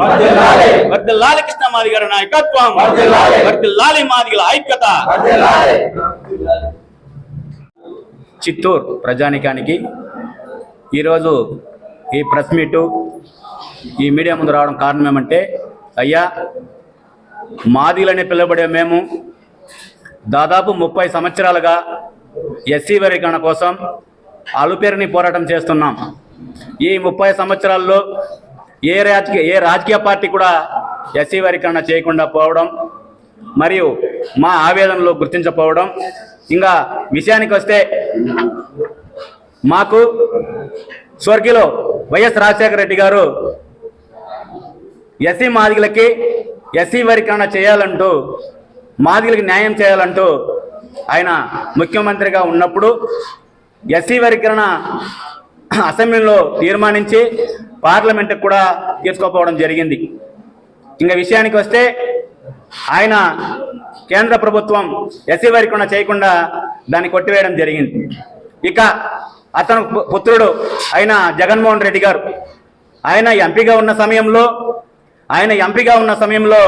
వర్దిల్లాలి కృష్ణ మాదిగల నాయకత్వం. వర్దిల్లాలి మాదిగల ఐక్యత. చిత్తూరు ప్రజానికానికి ఈరోజు ఈ ప్రెస్ మీటు ఈ మీడియా ముందు రావడం కారణం ఏమంటే అయ్యా మాదిలని పిలువబడే మేము దాదాపు ముప్పై సంవత్సరాలుగా ఎస్సీ వర్గీకరణ కోసం అలుపేరుని పోరాటం చేస్తున్నాం ఈ ముప్పై సంవత్సరాల్లో ఏ రాజకీయ ఏ రాజకీయ పార్టీ కూడా ఎస్సీ వర్గీకరణ చేయకుండా పోవడం మరియు మా ఆవేదనలో గుర్తించకపోవడం. ఇంకా విషయానికి వస్తే మాకు స్వర్గీలో వైఎస్ రాజశేఖర రెడ్డి గారు ఎస్సీ మాదిగలకి ఎస్సీ వర్గీకరణ చేయాలంటూ మాదిగలకి న్యాయం చేయాలంటూ ఆయన ముఖ్యమంత్రిగా ఉన్నప్పుడు ఎస్సీ వర్గీకరణ అసెంబ్లీలో తీర్మానించి పార్లమెంట్కి కూడా తీసుకోపోవడం జరిగింది. ఇంకా విషయానికి వస్తే ఆయన కేంద్ర ప్రభుత్వం ఎస్సీ వర్గీకరణ చేయకుండా దాన్ని కొట్టివేయడం జరిగింది. ఇక అతను పు- పుత్రుడు అయిన జగన్మోహన్ రెడ్డి గారు ఆయన ఎంపీగా ఉన్న సమయంలో ఆయన ఎంపీగా ఉన్న సమయంలో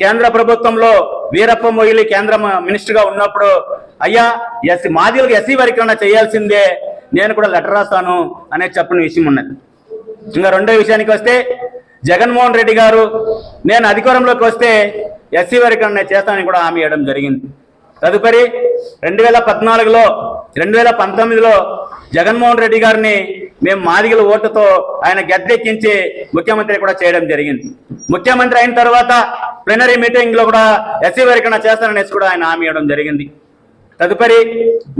కేంద్ర ప్రభుత్వంలో వీరప్ప మొయిలి కేంద్ర మినిస్టర్గా ఉన్నప్పుడు అయ్యా ఎస్సీ మాదిలకు ఎస్సీ వర్గీకరణ చేయాల్సిందే నేను కూడా లెటర్ రాస్తాను అనేది చెప్పిన విషయం ఉన్నది. ఇంకా రెండో విషయానికి వస్తే జగన్మోహన్ రెడ్డి గారు నేను అధికారంలోకి వస్తే ఎస్సీ వర్గీకరణ చేస్తానని కూడా హామీ ఇవ్వడం జరిగింది. తదుపరి రెండు వేల పద్నాలుగులో రెండు వేల పంతొమ్మిదిలో జగన్మోహన్ రెడ్డి గారిని మేము మాదిగల ఓటుతో ఆయన గద్దెక్కించి ముఖ్యమంత్రి కూడా చేయడం జరిగింది. ముఖ్యమంత్రి అయిన తర్వాత ప్లీనరీ మీటింగ్లో కూడా ఎస్సీ వర్గీకరణ చేస్తాననేసి కూడా ఆయన హామీ ఇవ్వడం జరిగింది. తదుపరి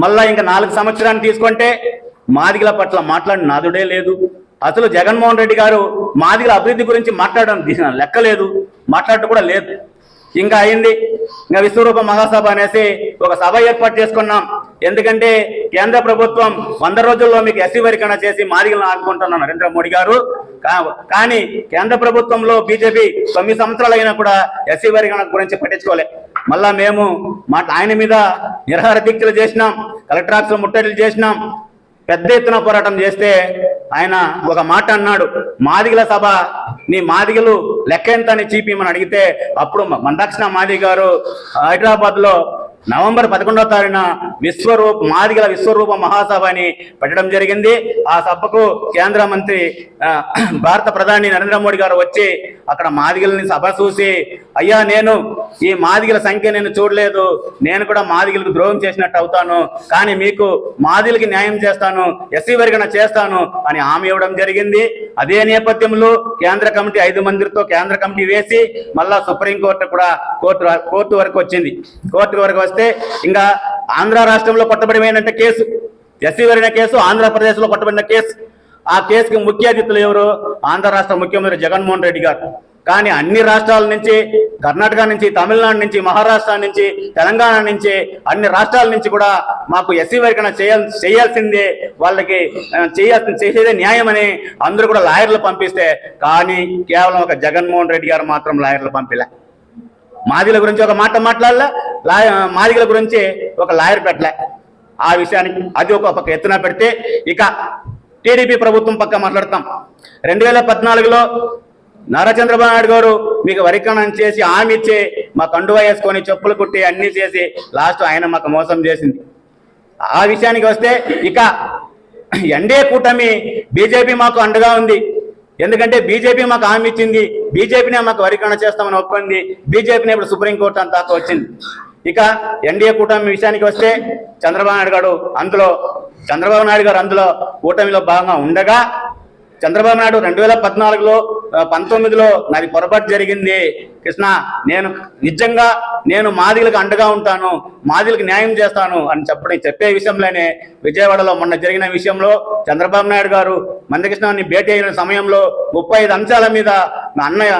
మళ్ళా ఇంకా నాలుగు సంవత్సరాన్ని తీసుకుంటే మాదిగల పట్ల మాట్లాడిన నాదుడే లేదు. అసలు జగన్మోహన్ రెడ్డి గారు మాదిగల అభివృద్ధి గురించి మాట్లాడడం తీసిన లెక్క లేదు మాట్లాడటం కూడా లేదు. ఇంకా అయింది. ఇంకా విశ్వరూప మహాసభ అనేసి ఒక సభ ఏర్పాటు చేసుకున్నాం. ఎందుకంటే కేంద్ర ప్రభుత్వం వంద రోజుల్లో మీకు ఎస్సీ వర్గీకరణ చేసి మాదిగలను ఆడుకుంటున్నాం నరేంద్ర మోడీ గారు. కా- కానీ కేంద్ర ప్రభుత్వంలో బీజేపీ తొమ్మిది సంవత్సరాలు అయినా కూడా ఎస్సీ వర్గీకరణ గురించి పట్టించుకోలే. మళ్ళా మేము మా ఆయన మీద నిరహార దీక్షలు చేసినాం కలెక్టర్ ఆఫీసులు ముట్టడిలు చేసినాం. పెద్ద ఎత్తున పోరాటం చేస్తే ఆయన ఒక మాట అన్నాడు మాదిగల సభ నీ మాదిగలు లెక్క ఎంత అని చీపిమని అడిగితే అప్పుడు మందాక్షణ మాది గారు హైదరాబాద్లో నవంబర్ పదకొండవ తారీఖున విశ్వరూప్ మాదిగల విశ్వరూప మహాసభ అని పెట్టడం జరిగింది. ఆ సభకు కేంద్ర మంత్రి భారత ప్రధాని నరేంద్ర మోడీ గారు వచ్చి అక్కడ మాదిగలని సభ చూసి అయ్యా నేను ఈ మాదిగల సంఖ్య నేను చూడలేదు. నేను కూడా మాదిగలకు ద్రోహం చేసినట్టు అవుతాను. కానీ మీకు మాదిలకి న్యాయం చేస్తాను ఎస్సీ వర్గన చేస్తాను అని హామీ ఇవ్వడం జరిగింది. అదే నేపథ్యంలో కేంద్ర కమిటీ ఐదు మందితో కేంద్ర కమిటీ వేసి మళ్ళా సుప్రీంకోర్టు కూడా కోర్టు కోర్టు వరకు వచ్చింది. కోర్టు వరకు వస్తే ఇంకా ఆంధ్ర రాష్ట్రంలో కొట్టబడిపోయినంటే కేసు? ఎస్సీ వర్గన కేసు ఆంధ్రప్రదేశ్లో పట్టబడిన కొట్టబడిన కేసు. ఆ కేసుకి ముఖ్య అతిథులు ఎవరు? ఆంధ్ర రాష్ట్ర ముఖ్యమంత్రి జగన్మోహన్ రెడ్డి గారు. కానీ అన్ని రాష్ట్రాల నుంచి కర్ణాటక నుంచి తమిళనాడు నుంచి మహారాష్ట్ర నుంచి తెలంగాణ నుంచి అన్ని రాష్ట్రాల నుంచి కూడా మాకు ఎస్సీ వర్గన చేయాల్ చేయాల్సిందే వాళ్ళకి చేయాల్సింది చేసేదే న్యాయమని అందరూ కూడా లాయర్లు పంపిస్తే కానీ కేవలం ఒక జగన్మోహన్ రెడ్డి గారు మాత్రం లాయర్లు పంపిలే. మాదిల గురించి ఒక మాట మాట్లాడలే లాయ మాదిగల గురించి ఒక లాయర్ పెట్టలే. ఆ విషయానికి అది ఒక పక్క ఎత్తున పెడితే ఇక టీడీపీ ప్రభుత్వం పక్క మాట్లాడతాం. రెండు వేల పద్నాలుగులో నారా చంద్రబాబు నాయుడు గారు మీకు వరికరణం చేసి హామీ ఇచ్చి మా కండువా వేసుకొని చెప్పులు కుట్టి అన్ని చేసి లాస్ట్ ఆయన మాకు మోసం చేసింది. ఆ విషయానికి వస్తే ఇక ఎన్డీఏ కూటమి బీజేపీ మాకు అండగా ఉంది. ఎందుకంటే బీజేపీ మాకు హామీ ఇచ్చింది. బీజేపీనే మాకు వరికరణ చేస్తామని ఒప్పింది. బీజేపీని ఇప్పుడు సుప్రీంకోర్టు అంతా వచ్చింది ఇక ఎన్డీఏ కూటమి విషయానికి వస్తే చంద్రబాబు నాయుడు గారు అందులో చంద్రబాబు నాయుడు గారు అందులో కూటమిలో భాగంగా ఉండగా చంద్రబాబు నాయుడు రెండు వేల పద్నాలుగులో పంతొమ్మిదిలో నాది పొరపాటు జరిగింది. కృష్ణ నేను నిజంగా నేను మాదిలకు అండగా ఉంటాను మాదిలకు న్యాయం చేస్తాను అని చెప్పడం చెప్పే విషయంలోనే విజయవాడలో మొన్న జరిగిన విషయంలో చంద్రబాబు నాయుడు గారు మందకృష్ణాన్ని భేటీ అయిన సమయంలో ముప్పై ఐదు అంశాల మీద మా అన్నయ్య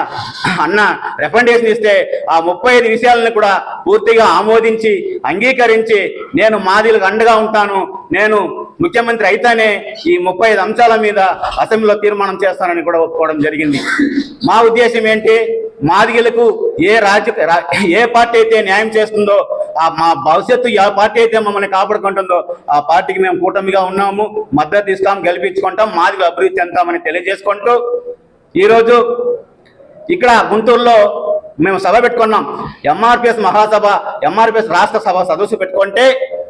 అన్న రికమెండేషన్ ఇస్తే ఆ ముప్పై ఐదు విషయాలను కూడా పూర్తిగా ఆమోదించి అంగీకరించి నేను మాదిలకు అండగా ఉంటాను నేను ముఖ్యమంత్రి అయితేనే ఈ ముప్పై ఐదు అంశాల మీద అసెంబ్లీలో తీర్మానం చేస్తానని కూడా ఒప్పుకోవడం జరిగింది. మా ఉద్దేశం ఏంటి? మాదిగలకు ఏ రాజ ఏ పార్టీ అయితే న్యాయం చేస్తుందో ఆ మా భవిష్యత్తు ఏ పార్టీ అయితే మమ్మల్ని కాపాడుకుంటుందో ఆ పార్టీకి మేము కూటమిగా ఉన్నాము మద్దతు ఇస్తాం గెలిపించుకుంటాం మాదిగా అభివృద్ధి చెందామని తెలియజేసుకుంటూ ఈరోజు ఇక్కడ గుంటూరులో మేము సభ పెట్టుకున్నాం. ఎంఆర్పిఎస్ మహాసభ ఎంఆర్పిఎస్ రాష్ట్ర సభ సదస్సు పెట్టుకుంటే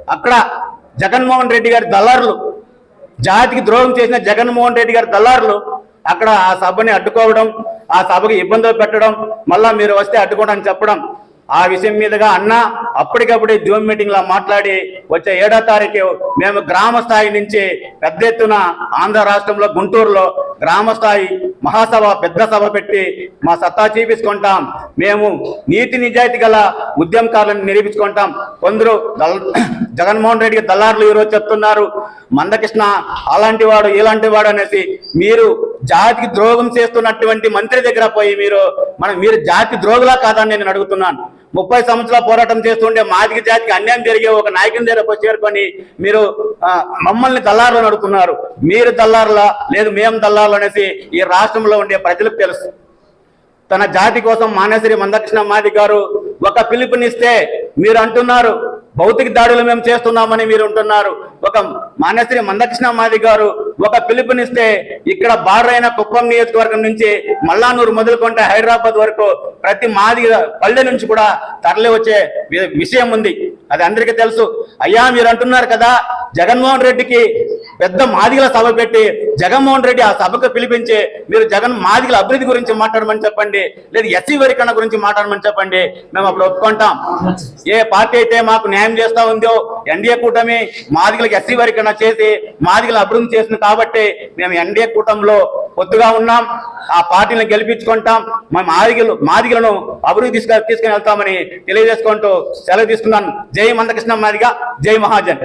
అక్కడ జగన్మోహన్ రెడ్డి గారి దళారులు జాతికి ద్రోహం చేసిన జగన్మోహన్ రెడ్డి గారి దళారులు అక్కడ ఆ సభని అడ్డుకోవడం ఆ సభకు ఇబ్బందులు పెట్టడం మళ్ళా మీరు వస్తే అడ్డుకోవడం చెప్పడం ఆ విషయం మీదుగా అన్న అప్పటికప్పుడే జూమ్ మీటింగ్లో మాట్లాడి వచ్చే ఏడో తారీఖు మేము గ్రామ స్థాయి నుంచి పెద్ద ఎత్తున ఆంధ్ర రాష్ట్రంలో గుంటూరులో గ్రామ స్థాయి మహాసభ పెద్ద సభ పెట్టి మా సత్తా చూపించుకుంటాం. మేము నీతి నిజాయితీ గల ఉద్యమకారులను నిరూపించుకుంటాం. కొందరు జగన్మోహన్ రెడ్డికి దళారులు ఈరోజు చెప్తున్నారు. మందకృష్ణ అలాంటి వాడు ఇలాంటి వాడు అనేసి మీరు జాతికి ద్రోహం చేస్తున్నటువంటి మంత్రి దగ్గర పోయి మీరు మనం మీరు జాతి ద్రోగులా కాదని నేను అడుగుతున్నాను. ముప్పై సంవత్సరాల పోరాటం చేస్తుండే మాదిక జాతికి అన్యాయం జరిగే ఒక నాయకుని దగ్గరకు చేరుకొని మీరు మమ్మల్ని దల్లారులు అని అడుగుతున్నారు. మీరు దల్లారులా లేదు మేము దల్లారులు అనేసి ఈ రాష్ట్రంలో ఉండే ప్రజలకు తెలుసు. తన జాతి కోసం మానేశ్వరి మందకృష్ణ మాది గారు ఒక పిలుపునిస్తే మీరు అంటున్నారు భౌతిక దాడులు మేము చేస్తున్నామని మీరు అంటున్నారు. ఒక మానేశ్వరి మందకృష్ణ మాది గారు ఒక పిలుపునిస్తే ఇక్కడ బారైన కుప్పం నియోజకవర్గం నుంచి మల్లానూరు మొదలుకుంటే హైదరాబాద్ వరకు ప్రతి మాది పల్లె నుంచి కూడా తరలి వచ్చే వి- విషయం ఉంది. అది అందరికీ తెలుసు. అయ్యా మీరు అంటున్నారు కదా జగన్మోహన్ రెడ్డికి పెద్ద మాదిగల సభ పెట్టి జగన్మోహన్ రెడ్డి ఆ సభకు పిలిపించి మీరు జగన్ మాదిగల అభివృద్ధి గురించి మాట్లాడమని చెప్పండి లేదు ఎస్సీ వరికరణ గురించి మాట్లాడమని చెప్పండి మేము అప్పుడు ఒప్పుకుంటాం. ఏ పార్టీ అయితే మాకు న్యాయం చేస్తా ఉందో ఎన్డీఏ కూటమి మాదిగలకు ఎస్సీ వరికరణ చేసి మాదిగల అభివృద్ధి చేసింది కాబట్టి మేము ఎన్డీఏ కూటమిలో పొత్తుగా ఉన్నాం. ఆ పార్టీని గెలిపించుకుంటాం. మా మాదిగలు మాదిగలను అభివృద్ధి తీసుకు తీసుకుని వెళ్తామని తెలియజేసుకుంటూ సెలవు తీసుకున్నాను. జై మందకృష్ణ మాదిగ జై మహాజన్.